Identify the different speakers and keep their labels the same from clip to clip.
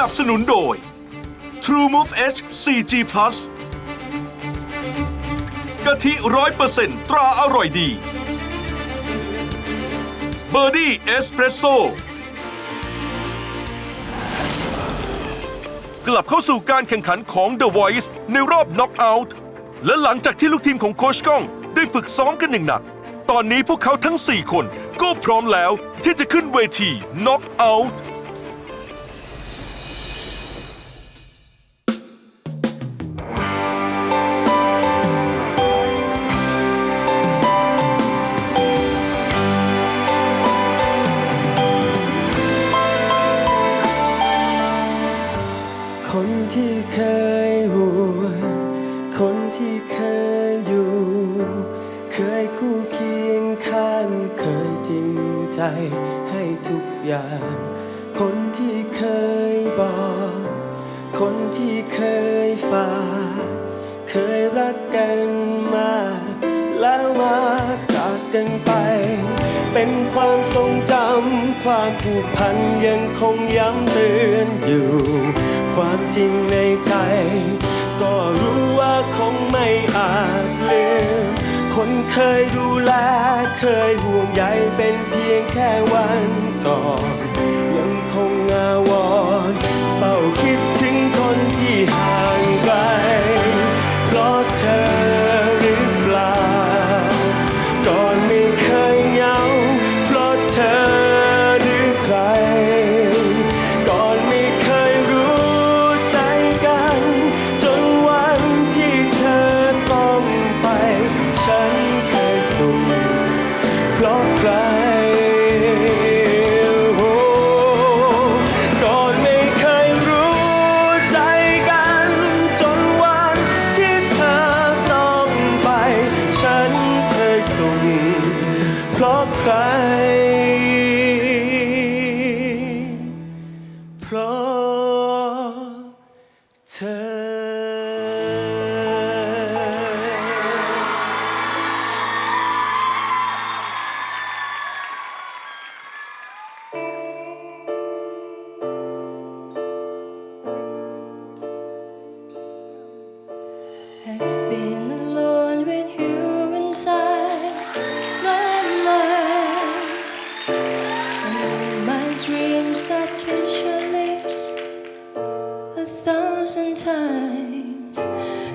Speaker 1: นับสนุนโดย True Move H 4G Plus กะทิร้อยเปอร์เซ็นต์ตราอร่อยดี เบอร์ดี้เอสเปรสโซ่กลับเข้าสู่การแข่งขันของ The Voice ในรอบ Knockout และหลังจากที่ลูกทีมของโคชก้องได้ฝึกซ้อมกันหนึ่งหนัก ตอนนี้พวกเขาทั้ง 4 คนก็พร้อมแล้วที่จะขึ้นเวที Knockout
Speaker 2: เคียงข้างเคยจริงใจให้ทุกอย่าง คนที่เคยบอก คนที่เคยฝากเคยรักกันมากแล้วมาจากกันไป เป็นความทรงจำความผูกพันยังคงย้ำเตือนอยู่ ความจริงในใจ ก็รู้ว่าคงไม่อาจ เคยดูแล เคยห่วงใยเป็นเพียงแค่วันก่อน ยังคงงา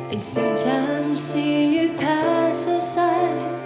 Speaker 3: I sometimes see you pass aside. my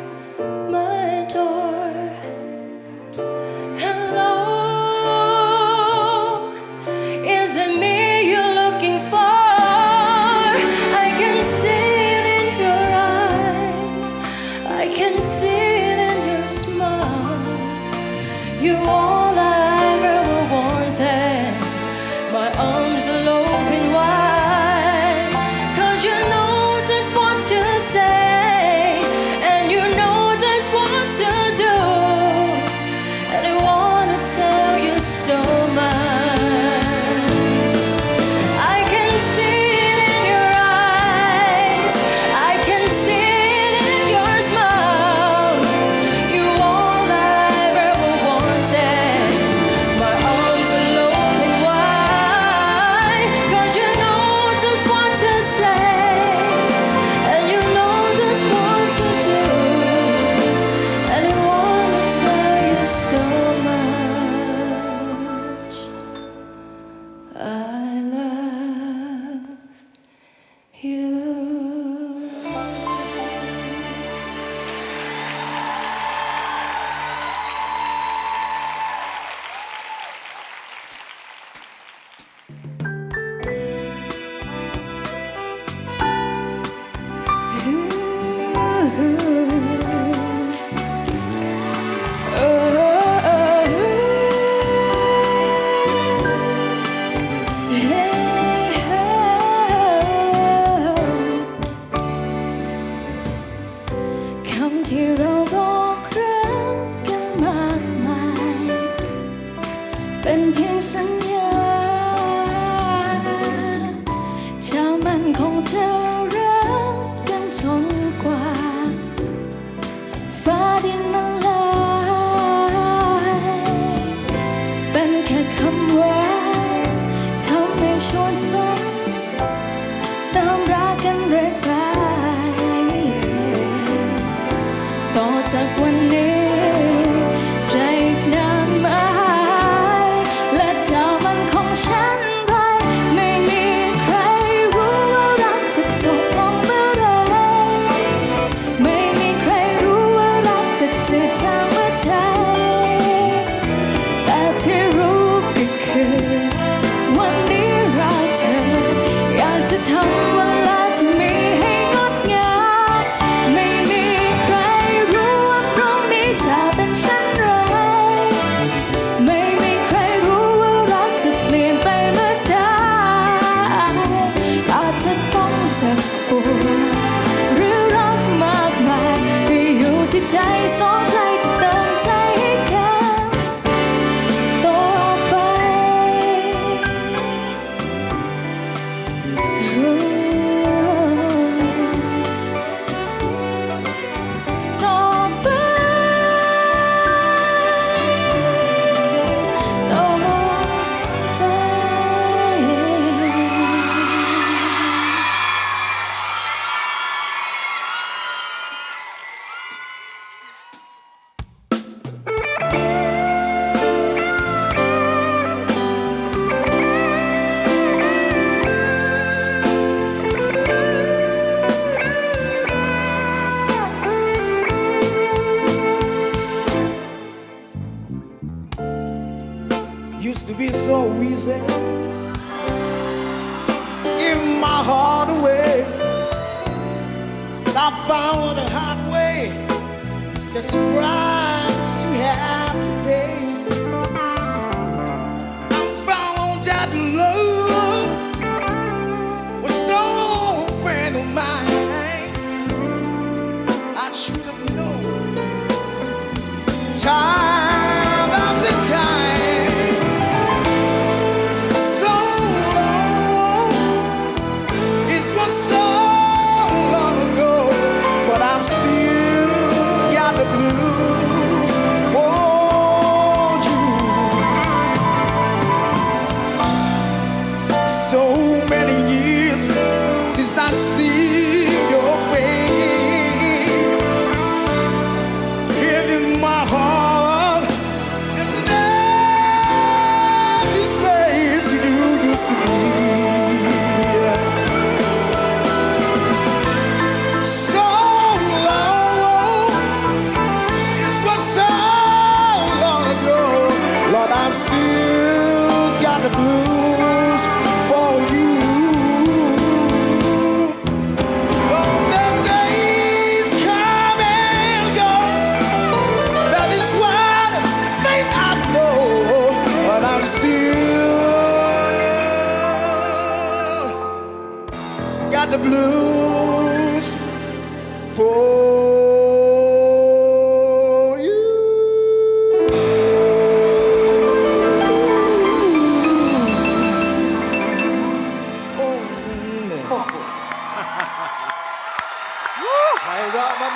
Speaker 3: มั I saw.
Speaker 4: Used to be so easy. Give my heart away. But I found a hard way. There's a price you have to pay. I found that love was no friend of mine. I should have known. Time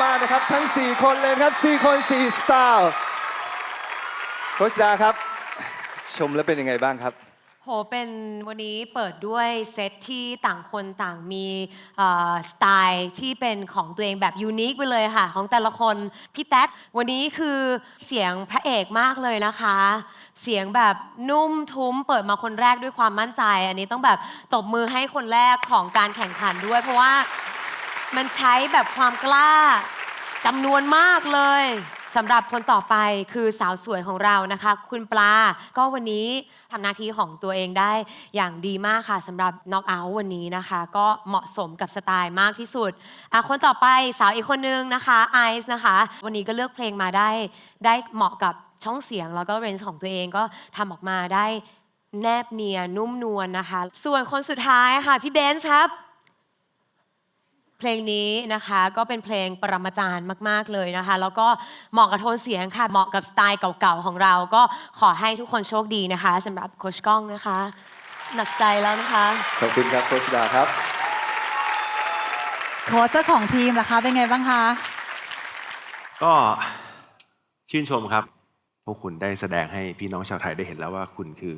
Speaker 5: มากๆนะครับ ทั้ง 4 คนเลยครับ 4 คน 4 สไตล์โคชดาครับ ชมแล้วเป็นยังไงบ้างครับ
Speaker 6: โห เป็นวันนี้เปิดด้วยเซตที่ต่างคนต่างมีสไตล์ที่เป็นของตัวเองแบบยูนิคไปเลยค่ะ ของแต่ละคน พี่แท็กวันนี้คือเสียงพระเอกมากเลยนะคะ เสียงแบบนุ่มทุ้ม เปิดมาคนแรกด้วยความมั่นใจ อันนี้ต้องแบบตบมือให้คนแรกของการแข่งขันด้วย เพราะว่า มันใช้แบบความกล้าจำนวนมากเลยสำหรับคนต่อไปคือสาวสวยของเรานะคะ คุณปลา ก็วันนี้ทำหน้าที่ของตัวเองได้อย่างดีมากค่ะสำหรับน็อกเอาท์วันนี้นะคะ ก็เหมาะสมกับสไตล์มากที่สุดอะคนต่อไปสาวอีกคนนึงนะคะไอซ์นะคะ วันนี้ก็เลือกเพลงมาได้ ได้เหมาะกับช่องเสียงแล้วก็เรนจ์ของตัวเองก็ทำออกมาได้แนบเนียนนุ่มนวลนะคะ ส่วนคนสุดท้ายค่ะพี่เบนซ์ครับ เพลงนี้นะคะก็เป็นเพลงปรมาจารย์มาก ๆ เลยนะคะ แล้วก็เหมาะกับโทนเสียงค่ะ เหมาะกับสไตล์เก่า ๆ ของเรา ก็ขอให้ทุกคนโชคดีนะคะสำหรับโคชก้องนะคะ หนักใจแล้วนะคะ
Speaker 5: ขอบคุณครับโคชดาครับ
Speaker 7: โค้ชเจ้าของทีมล่ะคะเป็นไงบ้างคะ
Speaker 8: ก็ชื่นชมครับ พวกคุณได้แสดงให้พี่น้องชาวไทยได้เห็นแล้วว่าคุณคือ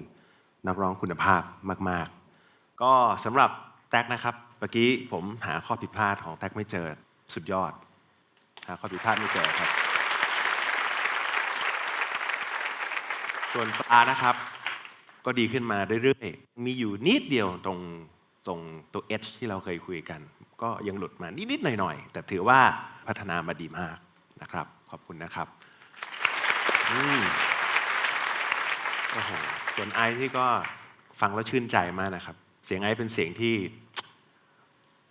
Speaker 8: นักร้องคุณภาพมาก ๆ ก็สำหรับ แท็กนะครับ เมื่อกี้ผมหาข้อผิดพลาดของแท็กไม่เจอสุดยอด หาข้อผิดพลาดไม่เจอครับ ส่วนปลานะครับ ก็ดีขึ้นมาเรื่อยๆ มีอยู่นิดเดียวตรงตรงตัว H ที่เราเคยคุยกัน ก็ยังหลุดมานิดๆหน่อยๆ แต่ถือว่าพัฒนามาดีมากนะครับ ขอบคุณนะครับโอ้โหส่วนไอซ์ที่ก็ฟังแล้วชื่นใจมากนะครับ เสียงไอซ์เป็นเสียงที่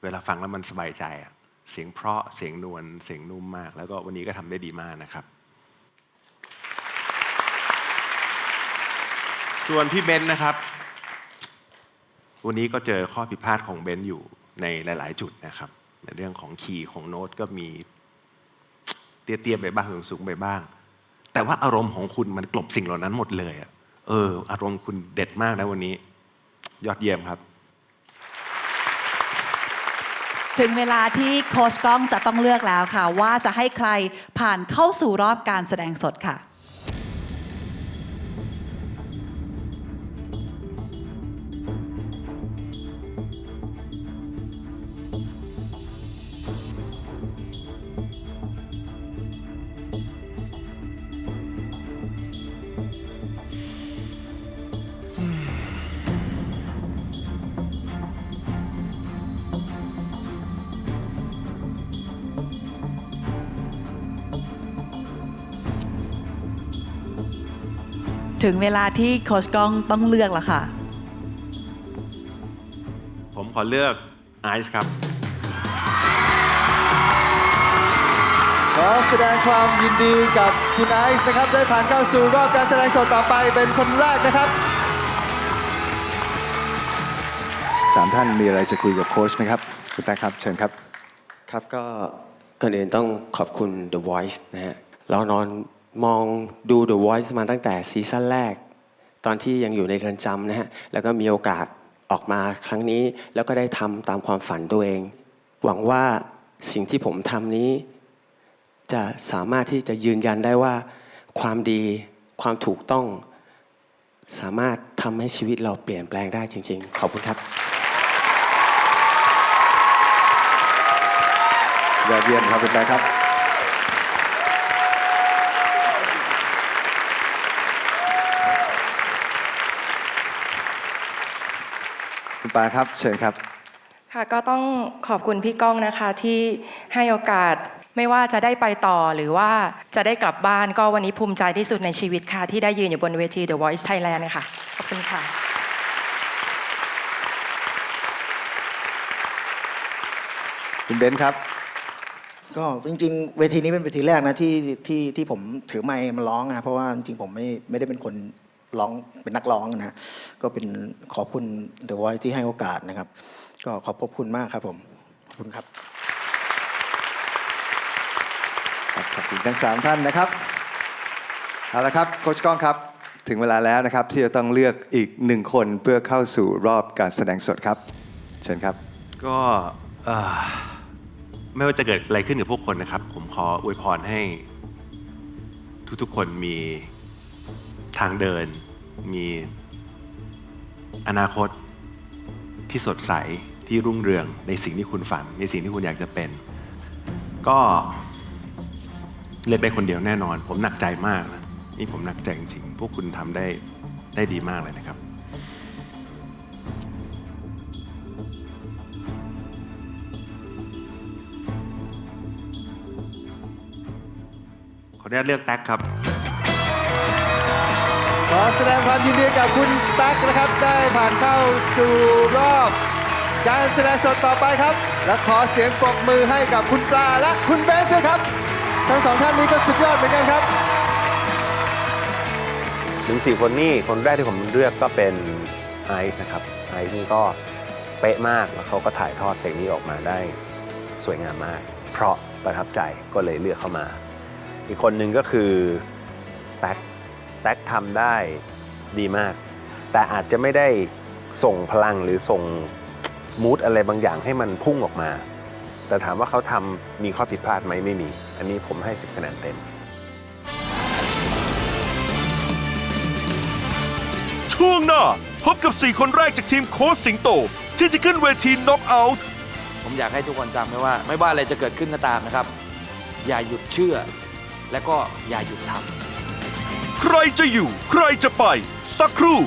Speaker 8: เวลาฟังแล้วมันสบายใจอะเสียงเพราะเสียงนวลเสียงนุ่มมาก แล้วก็วันนี้ก็ทำได้ดีมากนะครับ ส่วนพี่เบนซ์นะครับ วันนี้ก็เจอข้อผิดพลาดของเบนซ์อยู่ในหลาย ๆ จุดนะครับ ในเรื่องของคีย์ของโน้ตก็มีเตี้ย ๆ ไปบ้างสูง ๆ ไปบ้าง แต่ว่าอารมณ์ของคุณมันกลบสิ่งเหล่านั้นหมดเลยอะเออ อารมณ์คุณเด็ดมากนะวันนี้ ยอดเยี่ยมครับ
Speaker 7: ถึงเวลาที่โค้ชก้องจะต้องเลือกแล้วค่ะ ว่าจะให้ใครผ่านเข้าสู่รอบการแสดงสดค่ะ ถึงเวลาที่โค้ชก้องต้องเลือกแล้วค่ะ
Speaker 9: ผมขอเลือกไอซ์ครับ
Speaker 5: ขอแสดงความยินดีกับคุณไอซ์นะครับ ได้ผ่านเข้าสู่รอบการแสดงสดต่อไปเป็นคนแรกนะครับสามท่านมีอะไรจะคุยกับโค้ชไหมครับ คุณแป๊กครับ เชิญครับ
Speaker 10: ครับก็ก่อนอื่นต้องขอบคุณ The Voice นะฮะเรานอน มองดู The Voice มาตั้งแต่ซีซั่นแรก ตอนที่ยังอยู่ในเรือนจำนะฮะแล้วก็มีโอกาสออกมาครั้งนี้ แล้วก็ได้ทำตามความฝันตัวเอง หวังว่าสิ่งที่ผมทำนี้ จะสามารถที่จะยืนยันได้ว่า ความดี ความถูกต้อง สามารถทำให้ชีวิตเราเปลี่ยนแปลงได้จริง ๆ ขอบคุณครับ
Speaker 5: ยอดเยี่ยมครับคุณแป๊กครับ ปาครับเชิญครับ
Speaker 11: ค่ะก็ต้องขอบคุณพี่ก้องนะคะที่ให้โอกาสไม่ว่าจะได้ไปต่อหรือว่าจะได้กลับบ้านก็วันนี้ภูมิใจที่สุดในชีวิตค่ะ ที่ได้ยืนอยู่บนเวที The Voice Thailand นะคะขอบคุณค่ะ
Speaker 5: คุณเบนซ์ครับ
Speaker 12: ก็จริงๆ เวทีนี้เป็นเวทีแรกนะที่ที่ที่ผมถือไมค์มาร้องนะเพราะว่าจริงๆผมไม่ไม่ได้เป็นคน ร้องเป็นนักร้องนะก็เป็นขอบคุณ The Voice ที่ให้โอกาสนะครับ ก็ขอบพระคุณมากครับผมขอบคุณครับ
Speaker 5: ขอบคุณทั้งสามท่านนะครับเอาละครับโค้ชก้องครับถึงเวลาแล้วนะครับที่จะต้องเลือกอีกหนึ่งคนเพื่อเข้าสู่รอบการแสดงสดครับเชิญครับ
Speaker 9: ก็เอ่อไม่ว่าจะเกิดอะไรขึ้นกับพวกคนนะครับ ผมขออวยพรให้ทุกๆคนมีทางเดิน มีอนาคตที่สดใสที่รุ่งเรืองในสิ่งที่คุณฝัน ในสิ่งที่คุณอยากจะเป็น ก็เล่นไปคนเดียวแน่นอน ผมหนักใจมากนะนี่ผมหนักใจจริงๆพวกคุณทำได้ได้ดีมากเลยนะครับขออนุญาตเลือกแท็กครับ
Speaker 5: ขอแสดงความยินดีกับคุณตั๊กนะครับ ได้ผ่านเข้าสู่รอบ การแสดงสดต่อไปครับ และขอเสียงปรบมือให้กับคุณปลาและคุณเบสด้วยครับ ทั้งสองท่านนี้ก็สุดยอดเหมือนกันครับ
Speaker 8: ถึงสี่คนนี้คนแรกที่ผมเลือกก็เป็นไอซ์นะครับไอซ์นี่ก็เป๊ะมากแล้วเขาก็ถ่ายทอดเพลงนี้ออกมาได้สวยงามมาก เพราะประทับใจก็เลยเลือกเข้ามา อีกคนหนึ่งก็คือแท็ก แท็กทำได้ดีมาก แต่อาจจะไม่ได้ส่งพลังหรือส่งมูดอะไรบางอย่างให้มันพุ่งออกมา แต่ถามว่าเขาทำมีข้อผิดพลาดไหมไม่มี อันนี้ผมให้ 10คะแนนเต็ม
Speaker 1: ช่วงหน้าพบกับ 4 คนแรกจากทีมโค้ชสิงโต ที่จะขึ้นเวทีน็อกเอาท์
Speaker 13: ผมอยากให้ทุกคนจำไว้ว่า ไม่ว่าอะไรจะเกิดขึ้นก็ตามนะครับ อย่าหยุดเชื่อ และก็อย่าหยุดทำ
Speaker 1: ใครจะอยู่ ใครจะไป สักครู่